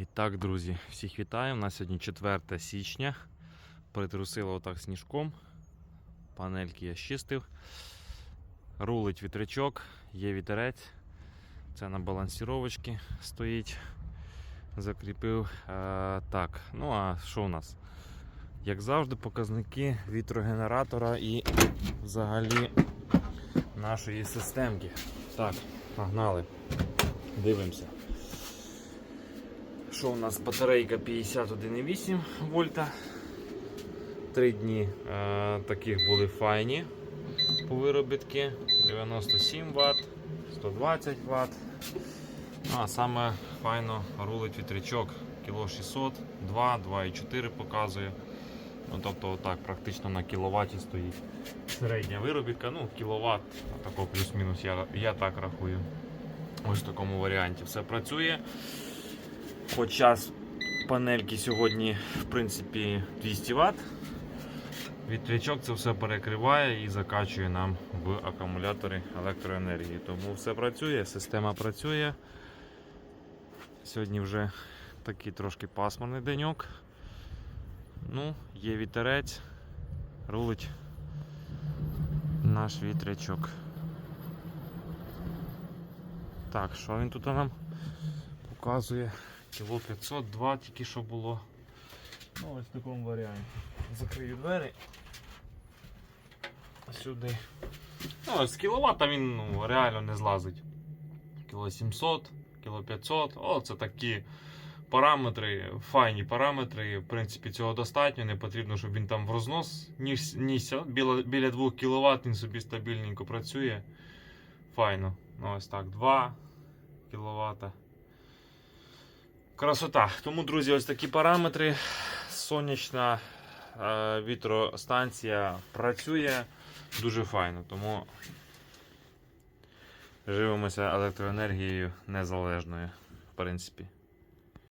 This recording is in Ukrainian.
І так, друзі, всіх вітаю. У нас сьогодні 4 січня. Притрусило отак сніжком. Панельки я щистив. Рулить вітрячок, є вітерець. Це на балансіровочці стоїть. Закріпив. Е, так, ну а що у нас? Як завжди, показники вітрогенератора і взагалі нашої системки. Так, погнали. Дивимося. Що у нас батарейка 51,8 вольта. Три дні е, таких були файні по виробітки. 97 Вт, 120 Вт. А саме файно рулить вітрячок кіло 600, 2, 2,4 показує. Ну, тобто отак практично на кіловаті стоїть. Середня виробітка, ну кіловат, такого плюс-мінус я, я так рахую. Ось в такому варіанті все працює. Хоча з панельки сьогодні, в принципі, 200 Вт. Вітрячок це все перекриває і закачує нам в акумулятори електроенергії. Тому все працює, система працює. Сьогодні вже такий трошки пасмурний деньок. Ну, є вітерець, рулить наш вітрячок. Так, що він тут нам показує? Кіло 502 тільки що було. Ну, ось в такому варіанті. Закрию двері. Сюди. Ну, з кіловата він ну, реально не злазить. Кіло 700, кіло 500. О, це такі параметри, файні параметри. В принципі, цього достатньо. Не потрібно, щоб він там в рознос ніс- нісся. Біля, біля 2 кВт він собі стабільненько працює. Файно. Ну, ось так, 2 кВт. Красота. Тому, друзі, ось такі параметри. Сонячна е, вітростанція працює дуже файно. Тому живемося електроенергією незалежною, в принципі.